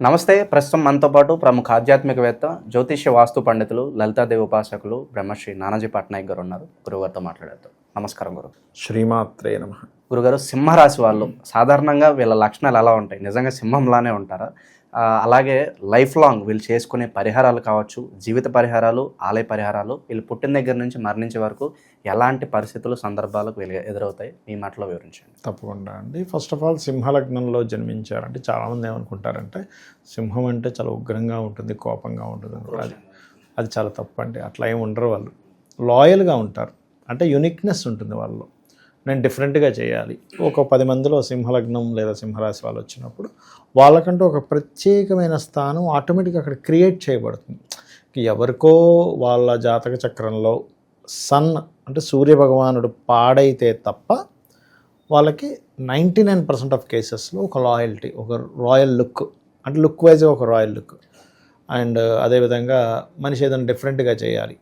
నమస్తే ప్రస్తుతం మనతో పాటు ప్రముఖ ఆధ్యాత్మికవేత్త జ్యోతిష్య వాస్తు పండితులు లలితాదేవి ఉపాసకులు బ్రహ్మశ్రీ నానాజీ పట్నాయక్ గారు ఉన్నారు. గురుగారితో మాట్లాడేద్దాం. నమస్కారం గురు. శ్రీమాత్రే నమ. గురుగారు సింహరాశి వాళ్ళు సాధారణంగా వీళ్ళ లక్షణాలు ఎలా ఉంటాయి? నిజంగా సింహంలానే ఉంటారా? అలాగే లైఫ్ లాంగ్ వీళ్ళు చేసుకునే పరిహారాలు కావచ్చు జీవిత పరిహారాలు ఆలయ పరిహారాలు వీళ్ళు పుట్టిన దగ్గర నుంచి మరణించే వరకు ఎలాంటి పరిస్థితులు సందర్భాలకు వీళ్ళు ఎదురవుతాయి? మీ మాటలో వివరించండి. తప్పకుండా అండి. ఫస్ట్ ఆఫ్ ఆల్ సింహలగ్నంలో జన్మించారంటే చాలామంది ఏమనుకుంటారంటే సింహం అంటే చాలా ఉగ్రంగా ఉంటుంది కోపంగా ఉంటుంది. అది అది చాలా తప్పు అండి అట్లా ఏమి ఉండరు వాళ్ళు. లాయల్గా ఉంటారు. అంటే యునిక్నెస్ ఉంటుంది వాళ్ళు నేను డిఫరెంట్గా చేయాలి. ఒక పది మందిలో సింహలగ్నం లేదా సింహరాశి వాళ్ళు వచ్చినప్పుడు వాళ్ళకంటూ ఒక ప్రత్యేకమైన స్థానం ఆటోమేటిక్గా అక్కడ క్రియేట్ చేయబడుతుంది. ఎవరికో వాళ్ళ జాతక చక్రంలో సన్ అంటే సూర్య భగవానుడు పాడైతే తప్ప వాళ్ళకి నైంటీ నైన్ పర్సెంట్ ఆఫ్ కేసెస్లో ఒక లాయల్టీ ఒక రాయల్ లుక్ అంటే లుక్ వైజ్ ఒక రాయల్ లుక్. అండ్ అదేవిధంగా మనిషి ఏదైనా డిఫరెంట్గా చేయాలి.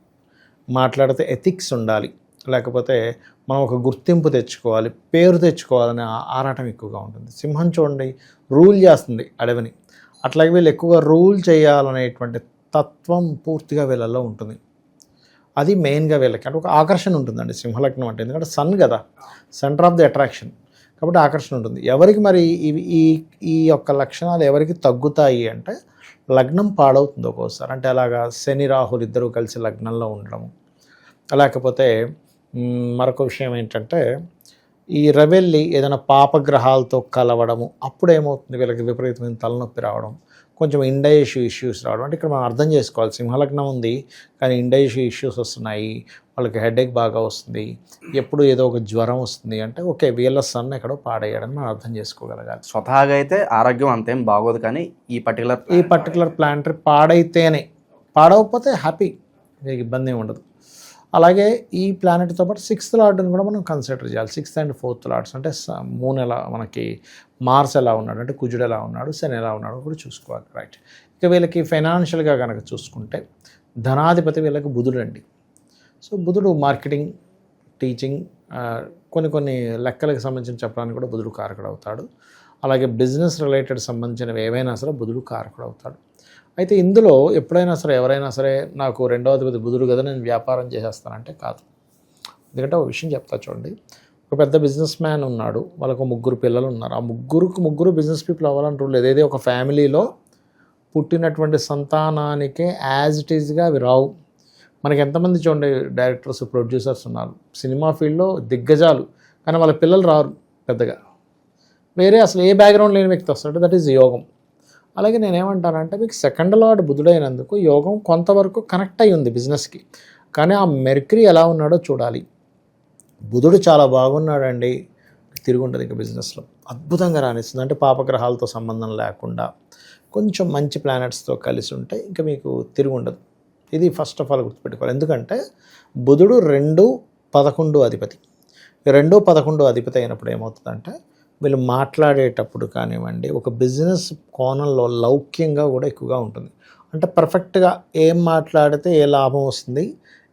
మాట్లాడితే ఎథిక్స్ ఉండాలి. లేకపోతే మనం ఒక గుర్తింపు తెచ్చుకోవాలి పేరు తెచ్చుకోవాలనే ఆరాటం ఎక్కువగా ఉంటుంది. సింహం చూడండి రూల్ చేస్తుంది అడవిని. అట్లాగే వీళ్ళు ఎక్కువగా రూల్ చేయాలనేటువంటి తత్వం పూర్తిగా వీళ్ళల్లో ఉంటుంది. అది మెయిన్గా వీళ్ళకి అంటే ఒక ఆకర్షణ ఉంటుందండి సింహలగ్నం అంటే. ఎందుకంటే సన్ కదా సెంటర్ ఆఫ్ ది అట్రాక్షన్. కాబట్టి ఆకర్షణ ఉంటుంది. ఎవరికి మరి ఇవి ఈ ఈ యొక్క లక్షణాలు ఎవరికి తగ్గుతాయి అంటే లగ్నం పాడవుతుంది ఒక్కోసారి. అంటే అలాగా శని రాహులు ఇద్దరు కలిసి లగ్నంలో ఉండడము. లేకపోతే మరొక విషయం ఏంటంటే ఈ రవెల్లి ఏదైనా పాపగ్రహాలతో కలవడము అప్పుడు ఏమవుతుంది వీళ్ళకి విపరీతమైన తలనొప్పి రావడం కొంచెం ఇండైషు ఇష్యూస్ రావడం అంటే ఇక్కడ మనం అర్థం చేసుకోవాలి. సింహలగ్నం ఉంది కానీ ఇండైషు ఇష్యూస్ వస్తున్నాయి వాళ్ళకి హెడేక్ బాగా వస్తుంది ఎప్పుడు ఏదో ఒక జ్వరం వస్తుంది అంటే ఓకే వీళ్ళ సన్ ఎక్కడో పాడయ్యాడని మనం అర్థం చేసుకోగలగాలి. స్వతహాగా అయితే ఆరోగ్యం అంతేం బాగోదు కానీ ఈ పర్టికులర్ ఈ పర్టికులర్ ప్లాంటరీ పాడైతేనే పాడవకపోతే హ్యాపీ ఇబ్బంది ఉండదు. అలాగే ఈ ప్లానెట్తో పాటు సిక్స్త్ లార్డ్ని కూడా మనం కన్సిడర్ చేయాలి. సిక్స్త్ అండ్ ఫోర్త్ లార్డ్స్ అంటే స- మూన్ ఎలా మనకి మార్స్ ఎలా ఉన్నాడు అంటే కుజుడు ఎలా ఉన్నాడు శని ఎలా ఉన్నాడు కూడా చూసుకోవాలి. రైట్ ఇక వీళ్ళకి ఫైనాన్షియల్గా కనుక చూసుకుంటే ధనాధిపతి వీళ్ళకి బుధుడు అండి. సో బుధుడు మార్కెటింగ్ టీచింగ్ కొన్ని కొన్ని లెక్కలకు సంబంధించిన చెప్పడానికి కూడా బుధుడు కారకుడు అవుతాడు. అలాగే బిజినెస్ రిలేటెడ్ సంబంధించినవి ఏవైనా సరే బుధుడు కారకుడు అవుతాడు. అయితే ఇందులో ఎప్పుడైనా సరే ఎవరైనా సరే నాకు రెండవ అధిపతి బుధుడు కదా నేను వ్యాపారం చేసేస్తానంటే కాదు. ఎందుకంటే ఒక విషయం చెప్తా చూడండి. ఒక పెద్ద బిజినెస్ మ్యాన్ ఉన్నాడు వాళ్ళకు ముగ్గురు పిల్లలు ఉన్నారు. ఆ ముగ్గురుకు ముగ్గురు బిజినెస్ పీపుల్ అవ్వాలని రూల్ లేదు. ఏదో ఒక ఫ్యామిలీలో పుట్టినటువంటి సంతానానికే యాజ్ ఇట్ ఈజ్గా అవి రావు. మనకి ఎంతమంది చూడండి డైరెక్టర్స్ ప్రొడ్యూసర్స్ ఉన్నారు. సినిమా ఫీల్డ్లో దిగ్గజాలు. కానీ వాళ్ళ పిల్లలు రారు పెద్దగా. వేరే అసలు ఏ బ్యాక్గ్రౌండ్ లేని వ్యక్తి వస్తాడు దట్ ఈజ్ యోగం. అలాగే నేనేమంటానంటే మీకు సెకండ్ లార్డ్ బుధుడైనందుకు యోగం కొంతవరకు కనెక్ట్ అయి ఉంది బిజినెస్కి కానీ ఆ మెర్క్రీ ఎలా ఉన్నాడో చూడాలి. బుధుడు చాలా బాగున్నాడండి. తిరుగుంటుంది ఇంకా బిజినెస్లో అద్భుతంగా రాణిస్తుంది. అంటే పాపగ్రహాలతో సంబంధం లేకుండా. కొంచెం మంచి ప్లానెట్స్తో కలిసి ఉంటే ఇంకా మీకు తిరుగుండదు ఉండదు. ఇది ఫస్ట్ ఆఫ్ ఆల్ గుర్తుపెట్టుకోవాలి. ఎందుకంటే బుధుడు రెండు పదకొండు అధిపతి. రెండో పదకొండు అధిపతి అయినప్పుడు ఏమవుతుందంటే వీళ్ళు మాట్లాడేటప్పుడు కానివ్వండి ఒక బిజినెస్ కోణంలో లౌక్యంగా కూడా ఎక్కువగా ఉంటుంది. అంటే పర్ఫెక్ట్గా ఏం మాట్లాడితే ఏ లాభం వస్తుంది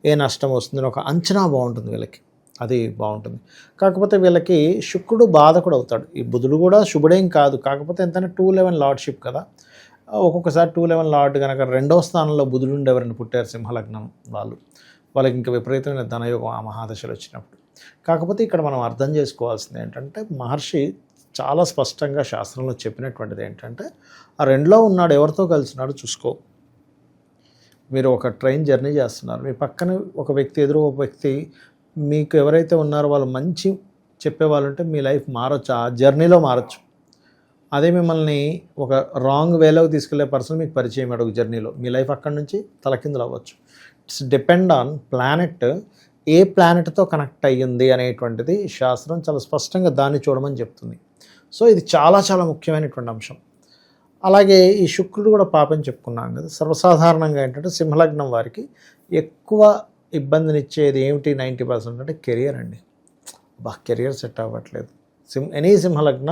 ఏ నష్టం వస్తుంది అని ఒక అంచనా బాగుంటుంది వీళ్ళకి. అది బాగుంటుంది. కాకపోతే వీళ్ళకి శుక్రుడు బాధకుడు అవుతాడు. ఈ బుధుడు కూడా శుభుడేం కాదు. కాకపోతే ఎంతైనా టూ లెవెన్ లార్డ్షిప్ కదా. ఒక్కొక్కసారి టూ లెవెన్ లార్డ్ కనుక రెండో స్థానంలో బుధుడు ఉండేవారిని పుట్టారు సింహలగ్నం వాళ్ళు. వాళ్ళకి ఇంకా విపరీతమైన ధనయోగం ఆ మహాదశలు వచ్చినప్పుడు. కాకపోతే ఇక్కడ మనం అర్థం చేసుకోవాల్సింది ఏంటంటే మహర్షి చాలా స్పష్టంగా శాస్త్రంలో చెప్పినటువంటిది ఏంటంటే ఆ రెండులో ఉన్నాడు ఎవరితో కలిసినాడు చూసుకో. మీరు ఒక ట్రైన్ జర్నీ చేస్తున్నారు. మీ పక్కన ఒక వ్యక్తి ఎదురు ఒక వ్యక్తి మీకు ఎవరైతే ఉన్నారో వాళ్ళు మంచి చెప్పేవాళ్ళు ఉంటే మీ లైఫ్ మారచ్చు ఆ జర్నీలో మారచ్చు. అదే మిమ్మల్ని ఒక రాంగ్ వేలోకి తీసుకెళ్ళే పర్సన్ మీకు పరిచయం అడుగు ఒక జర్నీలో. మీ లైఫ్ అక్కడి నుంచి తలకిందులు అవ్వచ్చు. ఇట్స్ డిపెండ్ ఆన్ ప్లానెట్ ఏ ప్లానెట్తో కనెక్ట్ అయ్యింది అనేటువంటిది శాస్త్రం చాలా స్పష్టంగా దాన్ని చూడమని చెప్తుంది. సో ఇది చాలా చాలా ముఖ్యమైనటువంటి అంశం. అలాగే ఈ శుక్రుడు కూడా పాపం చెప్పుకున్నాం కదా. సర్వసాధారణంగా ఏంటంటే సింహలగ్నం వారికి ఎక్కువ ఇబ్బందినిచ్చేది ఏమిటి నైంటీ పర్సెంట్ అంటే కెరియర్ అండి. బా కెరియర్ సెట్ అవ్వట్లేదు. సిం ఎనీ సింహలగ్న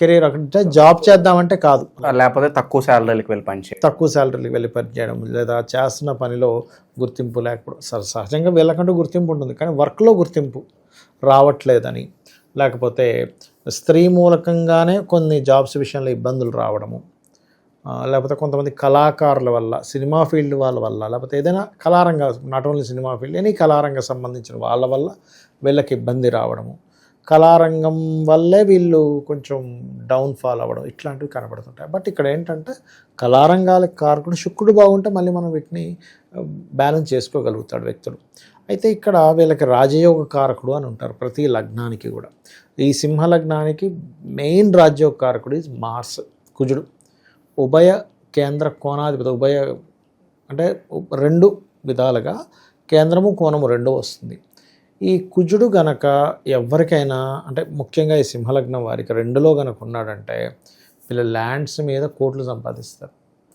కెరీర్ అక్కడ జాబ్ చేద్దామంటే కాదు. లేకపోతే తక్కువ శాలరీలకు వెళ్ళి పనిచేయాలి తక్కువ శాలరీకి వెళ్ళి పని చేయడం లేదా చేస్తున్న పనిలో గుర్తింపు లేకపోవడం సహ- సహజంగా వీళ్ళకంటూ గుర్తింపు ఉంటుంది. కానీ వర్క్లో గుర్తింపు రావట్లేదని. లేకపోతే స్త్రీ మూలకంగానే కొన్ని జాబ్స్ విషయంలో ఇబ్బందులు రావడము. లేకపోతే కొంతమంది కళాకారుల వల్ల సినిమా ఫీల్డ్ వాళ్ళ వల్ల లేకపోతే ఏదైనా కళారంగ not only cinema field any కళారంగ సంబంధించిన వాళ్ళ వల్ల వీళ్ళకి ఇబ్బంది రావడము. కళారంగం వల్లే వీళ్ళు కొంచెం డౌన్ఫాల్ అవ్వడం ఇట్లాంటివి కనబడుతుంటాయి. బట్ ఇక్కడ ఏంటంటే కళారంగాలకు కారకుడు శుక్రుడు బాగుంటే మళ్ళీ మనం వీటిని బ్యాలెన్స్ చేసుకోగలుగుతాడు వ్యక్తులు అయితే ఇక్కడ వీళ్ళకి రాజయోగ కారకుడు అని ఉంటారు ప్రతి లగ్నానికి కూడా. ఈ సింహ లగ్నానికి మెయిన్ రాజయోగ కారకుడు ఈజ్ మార్స్ కుజుడు. ఉభయ కేంద్ర కోణాధిపతి ఉభయ అంటే రెండు విధాలుగా కేంద్రము కోణము రెండు వస్తుంది. ఈ కుజుడు గనక ఎవరికైనా అంటే ముఖ్యంగా ఈ సింహలగ్నం వారికి రెండులో గనక ఉన్నాడంటే వీళ్ళ ల్యాండ్స్ మీద కోట్లు సంపాదిస్తారు.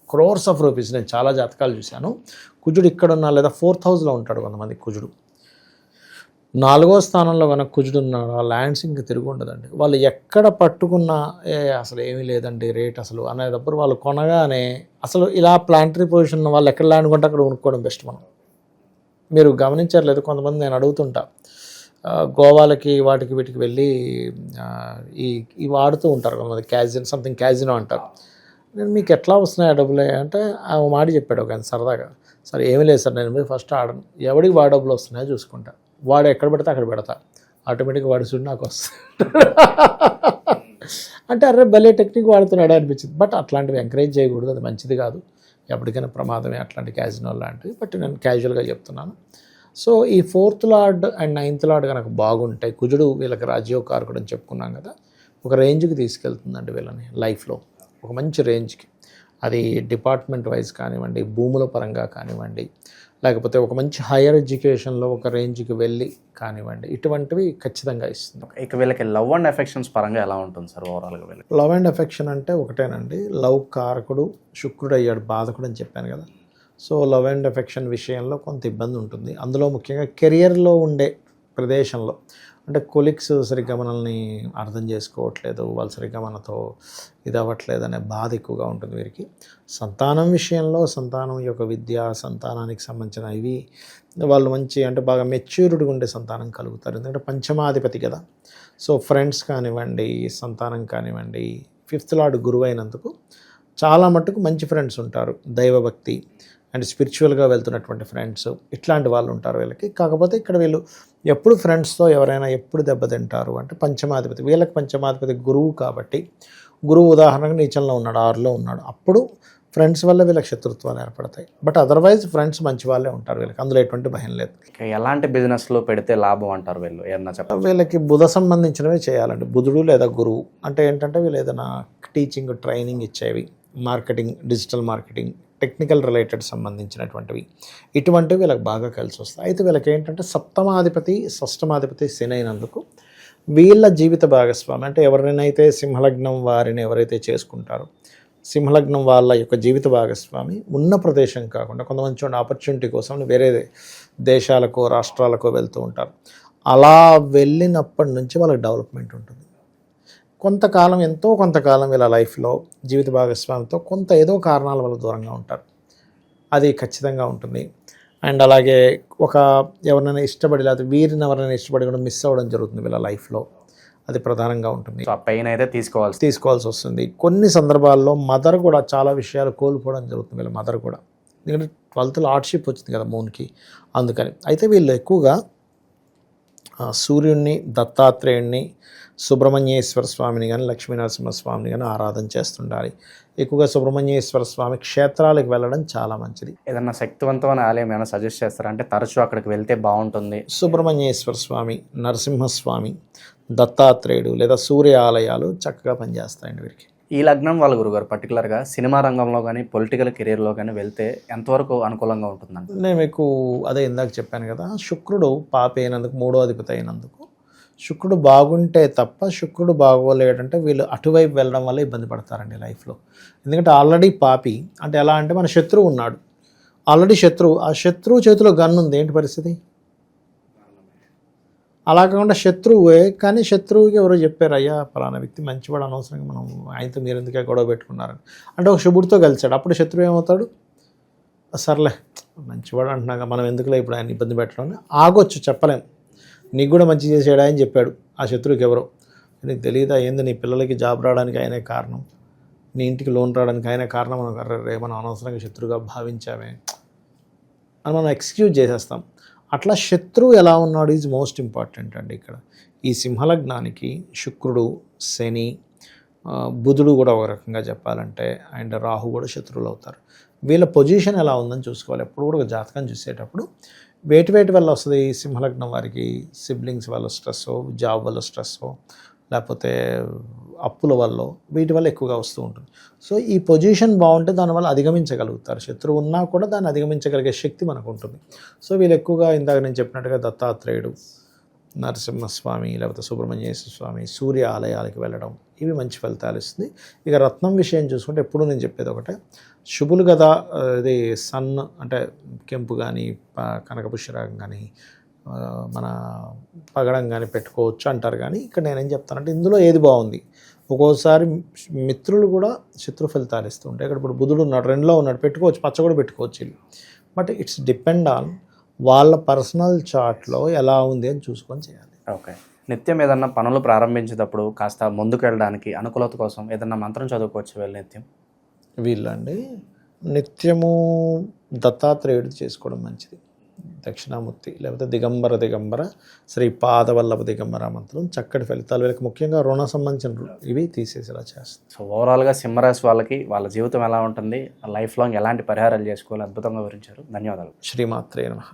క్రోర్స్ ఆఫ్ రూపీస్ నేను చాలా జాతకాలు చూశాను. కుజుడు ఇక్కడ ఉన్నా లేదా ఫోర్త్ హౌస్లో ఉంటాడు కొంతమంది కుజుడు. నాలుగో స్థానంలో కనుక కుజుడు ఉన్నాడు ఆ ల్యాండ్స్ ఇంకా తిరిగి ఉండదండి. వాళ్ళు ఎక్కడ పట్టుకున్నా ఏ అసలు ఏమీ లేదండి రేట్ అసలు అనేటప్పుడు వాళ్ళు కొనగానే అసలు ఇలా ప్లాంటరీ పొజిషన్ వాళ్ళు ఎక్కడ ల్యాండ్ కొంటే అక్కడ కొనుక్కోవడం బెస్ట్ మనం. మీరు గమనించట్లేదు కొంతమంది నేను అడుగుతుంటా. గోవాలకి వాటికి వీటికి వెళ్ళి ఈ ఈ వాడుతూ ఉంటారు కొంతమంది. క్యాజిన్ సంథింగ్ క్యాజినో అంటారు. నేను మీకు ఎట్లా వస్తున్నాయి ఆ డబ్బులే? అంటే ఆ మాట చెప్పాడు ఒక సరదాగా. సరే ఏమీ లేదు సార్ నేను మీరు ఫస్ట్ ఆడను ఎవడికి వాడు డబ్బులు వస్తున్నాయో చూసుకుంటా. వాడు ఎక్కడ పెడితే అక్కడ పెడతా. ఆటోమేటిక్గా వాడి సుడి నాకు వస్తుంది. అంటే అరే భలే టెక్నిక్ వాడుతున్నాడు అనిపించింది. బట్ అట్లాంటివి ఎంకరేజ్ చేయకూడదు. అది మంచిది కాదు. ఎప్పటికైనా ప్రమాదమే అట్లాంటి క్యాజినో లాంటివి బట్ నేను క్యాజువల్గా చెప్తున్నాను. సో ఈ fourth lord and ninth lord కనుక బాగుంటాయి. కుజుడు వీళ్ళకి రాజ్యోగ కారకుడు అని చెప్పుకున్నాం కదా ఒక రేంజ్కి తీసుకెళ్తుందండి వీళ్ళని లైఫ్లో ఒక మంచి రేంజ్కి అది డిపార్ట్మెంట్ వైజ్ కానివ్వండి భూముల పరంగా కానివ్వండి లేకపోతే ఒక మంచి హైయర్ ఎడ్యుకేషన్లో ఒక రేంజ్కి వెళ్ళి కానివ్వండి. ఇటువంటివి ఖచ్చితంగా ఇస్తుంది. ఇక వీళ్ళకి లవ్ అండ్ ఎఫెక్షన్స్ పరంగా ఎలా ఉంటుంది సార్ ఓవరాల్గా వీళ్ళకి? లవ్ అండ్ అఫెక్షన్ అంటే ఒకటేనండి. లవ్ కారకుడు శుక్రుడు అయ్యాడు బాధకుడు అని చెప్పాను కదా. సో లవ్ అండ్ అఫెక్షన్ విషయంలో కొంత ఇబ్బంది ఉంటుంది. అందులో ముఖ్యంగా కెరియర్లో ఉండే ప్రదేశంలో అంటే కొలిక్స్ సరిగ్గా మనల్ని అర్థం చేసుకోవట్లేదు వాళ్ళు సరిగ్గా మనతో ఇది అవ్వట్లేదు అనే బాధ ఎక్కువగా ఉంటుంది వీరికి. సంతానం విషయంలో సంతానం యొక్క విద్య సంతానానికి సంబంధించిన ఇవి వాళ్ళు మంచి అంటే బాగా మెచ్యూర్డ్గా ఉండే సంతానం కలుగుతారు. ఎందుకంటే పంచమాధిపతి కదా. సో ఫ్రెండ్స్ కానివ్వండి సంతానం కానివ్వండి ఫిఫ్త్ లార్డ్ గురువు అయినందుకు చాలా మట్టుకు మంచి ఫ్రెండ్స్ ఉంటారు. దైవభక్తి అండ్ స్పిరిచువల్గా వెళ్తున్నటువంటి ఫ్రెండ్స్ ఇట్లాంటి వాళ్ళు ఉంటారు వీళ్ళకి. కాకపోతే ఇక్కడ వీళ్ళు ఎప్పుడు ఫ్రెండ్స్తో ఎవరైనా ఎప్పుడు దెబ్బతింటారు అంటే పంచమాధిపతి వీళ్ళకి పంచమాధిపతి గురువు కాబట్టి గురువు ఉదాహరణకు నీచంలో ఉన్నాడు ఆరులో ఉన్నాడు. అప్పుడు ఫ్రెండ్స్ వల్ల వీళ్ళకి శత్రుత్వాలు ఏర్పడతాయి. బట్ అదర్వైజ్ ఫ్రెండ్స్ మంచి వాళ్ళే ఉంటారు వీళ్ళకి. అందులో ఎటువంటి భయం లేదు. ఎలాంటి బిజినెస్లో పెడితే లాభం అంటారు వీళ్ళు? ఏమన్నా చెప్పండి వీళ్ళకి బుధ సంబంధించినవి చేయాలండి. బుధుడు లేదా గురువు. అంటే ఏంటంటే వీళ్ళు ఏదైనా టీచింగ్ ట్రైనింగ్ ఇచ్చేవి. Marketing digital marketing technical related సంబంధించినటువంటివి. ఇటువంటివి వీళ్ళకి బాగా కలిసి వస్తాయి. అయితే వీళ్ళకి ఏంటంటే సప్తమాధిపతి షష్టమాధిపతి శని అయినందుకు వీళ్ళ జీవిత భాగస్వామి అంటే ఎవరినైతే సింహలగ్నం వారిని ఎవరైతే చేసుకుంటారో సింహలగ్నం వాళ్ళ యొక్క జీవిత భాగస్వామి ఉన్న ప్రదేశం కాకుండా కొంతమంది చూడండి ఆపర్చునిటీ కోసం వేరే దేశాలకో రాష్ట్రాలకో వెళ్తూ ఉంటారు. అలా వెళ్ళినప్పటి నుంచి వాళ్ళకి డెవలప్మెంట్ ఉంటుంది. కొంతకాలం ఎంతో కొంతకాలం వీళ్ళ లైఫ్లో జీవిత భాగస్వామితో కొంత ఏదో కారణాల వల్ల దూరంగా ఉంటారు. అది ఖచ్చితంగా ఉంటుంది. అండ్ అలాగే ఒక ఎవరినైనా ఇష్టపడి లేకపోతే వీరిని ఎవరైనా ఇష్టపడి కూడా మిస్ అవ్వడం జరుగుతుంది వీళ్ళ లైఫ్లో. అది ప్రధానంగా ఉంటుంది. పెయిన్ అయితే తీసుకోవాల్సి తీసుకోవాల్సి వస్తుంది. కొన్ని సందర్భాల్లో మదర్ కూడా చాలా విషయాలు కోల్పోవడం జరుగుతుంది వీళ్ళ మదర్ కూడా. ఎందుకంటే ట్వెల్త్లో ఆర్ట్షిప్ వచ్చింది కదా మూన్కి అందుకని. అయితే వీళ్ళు ఎక్కువగా సూర్యుడిని దత్తాత్రేయుడిని సుబ్రహ్మణ్యేశ్వర స్వామిని కానీ లక్ష్మీనరసింహ స్వామిని కానీ ఆరాధన చేస్తుండాలి. ఎక్కువగా సుబ్రహ్మణ్యేశ్వర స్వామి క్షేత్రాలకు వెళ్ళడం చాలా మంచిది. ఏదన్నా శక్తివంతమైన ఆలయం ఏమైనా సజెస్ట్ చేస్తారా? అంటే తరచూ అక్కడికి వెళ్తే బాగుంటుంది. సుబ్రహ్మణ్యేశ్వర స్వామి నరసింహస్వామి దత్తాత్రేయుడు లేదా సూర్య ఆలయాలు చక్కగా పనిచేస్తాయండి వీరికి. ఈ లగ్నం వాళ్ళ గురుగారు పర్టికులర్గా సినిమా రంగంలో కానీ పొలిటికల్ కెరీర్లో కానీ వెళ్తే ఎంతవరకు అనుకూలంగా ఉంటుందండి? నేను మీకు అదే ఇందాక చెప్పాను కదా శుక్రుడు పాపి అయినందుకు మూడో అధిపతి అయినందుకు శుక్రుడు బాగుంటే తప్ప శుక్రుడు బాగోలేడంటే వీళ్ళు అటువైపు వెళ్ళడం వల్ల ఇబ్బంది పడతారండి లైఫ్లో. ఎందుకంటే ఆల్రెడీ పాపి అంటే ఎలా అంటే మన శత్రువు ఉన్నాడు. ఆల్రెడీ శత్రువు ఆ శత్రువు చేతిలో గన్ ఉంది ఏంటి పరిస్థితి? అలా కాకుండా శత్రువే కానీ శత్రువుకి ఎవరో చెప్పారు అయ్యా వ్యక్తి మంచివాడు అనవసరంగా మనం ఆయనతో మీరు ఎందుకే గొడవ పెట్టుకున్నారని అంటే ఒక శుభుడితో కలిసాడు అప్పుడు శత్రువు ఏమవుతాడు? సర్లే మంచివాడు అంటున్నాక మనం ఎందుకులే ఇప్పుడు ఆయన ఇబ్బంది పెట్టడం ఆగొచ్చు చెప్పలేం. నీకు కూడా మంచి చేసేడా అని చెప్పాడు ఆ శత్రువుకి ఎవరో. నీకు తెలియదా ఏంది నీ పిల్లలకి జాబ్ రావడానికి ఆయనే కారణం? నీ ఇంటికి లోన్ రావడానికి ఆయనే కారణం? మనం అర్రే మనం అనవసరంగా శత్రువుగా భావించామే. అని మనం ఎక్స్క్యూజ్ చేసేస్తాం. అట్లా శత్రువు ఎలా ఉన్నాడు ఈజ్ మోస్ట్ ఇంపార్టెంట్ అండి ఇక్కడ. ఈ సింహలగ్నానికి శుక్రుడు శని బుధుడు కూడా ఒక రకంగా చెప్పాలంటే అండ్ రాహు కూడా శత్రువులు అవుతారు. వీళ్ళ పొజిషన్ ఎలా ఉందని చూసుకోవాలి. ఎప్పుడు కూడా ఒక జాతకం చూసేటప్పుడు వేటి వేటి వల్ల వస్తుంది? ఈ సింహలగ్నం వారికి సిబ్లింగ్స్ వల్ల స్ట్రెస్ జాబ్ వల్ల స్ట్రెస్ లేకపోతే అప్పుల వల్ల వీటి వల్ల ఎక్కువగా వస్తూ ఉంటుంది. సో ఈ పొజిషన్ బాగుంటే దానివల్ల అధిగమించగలుగుతారు. శత్రువు ఉన్నా కూడా దాన్ని అధిగమించగలిగే శక్తి మనకు ఉంటుంది సో వీళ్ళు ఎక్కువగా ఇందాక నేను చెప్పినట్టుగా దత్తాత్రేయుడు నరసింహస్వామి లేకపోతే సుబ్రహ్మణ్యేశ్వర స్వామి సూర్య ఆలయాలకు వెళ్ళడం ఇవి మంచి ఫలితాలు ఇస్తుంది. ఇక రత్నం విషయం చూసుకుంటే ఎప్పుడు నేను చెప్పేది ఒకటే. శుభులు కదా ఇది సన్ అంటే కెంపు కానీ కనకపుష్యరాగం కానీ మన పగడం కానీ పెట్టుకోవచ్చు అంటారు కానీ ఇక్కడ నేనేం చెప్తానంటే ఇందులో ఏది బాగుంది? ఒక్కోసారి మిత్రులు కూడా శత్రు ఫలితాలు ఇస్తూ ఉంటాయి. ఇక్కడ ఇప్పుడు బుధుడు ఉన్నాడు రెండులో ఉన్నాడు పెట్టుకోవచ్చు పచ్చ కూడా పెట్టుకోవచ్చు వీళ్ళు. బట్ ఇట్స్ డిపెండ్ ఆన్ వాళ్ళ పర్సనల్ చార్ట్లో ఎలా ఉంది అని చూసుకొని చేయాలి. ఓకే. నిత్యం ఏదన్నా పనులు ప్రారంభించేటప్పుడు కాస్త ముందుకు వెళ్ళడానికి అనుకూలత కోసం ఏదన్నా మంత్రం చదువుకోవచ్చు వెళ్ళి నిత్యం? వీళ్ళండి. నిత్యము దత్తాత్రేయుడు చేసుకోవడం మంచిది. దక్షిణామూర్తి లేకపోతే దిగంబర దిగంబర శ్రీ పాదవల్లభ దిగంబర మంత్రం చక్కటి ఫలితాలు వీళ్ళకి ముఖ్యంగా రుణ సంబంధించిన ఇవి తీసేసేలా చేస్తుంది సో ఓవరాల్గా సింహరాశి వాళ్ళకి వాళ్ళ జీవితం ఎలా ఉంటుంది లైఫ్ లాంగ్ ఎలాంటి పరిహారాలు చేసుకోవాలి అద్భుతంగా వివరించారు. ధన్యవాదాలు. శ్రీమాత్రే నమః.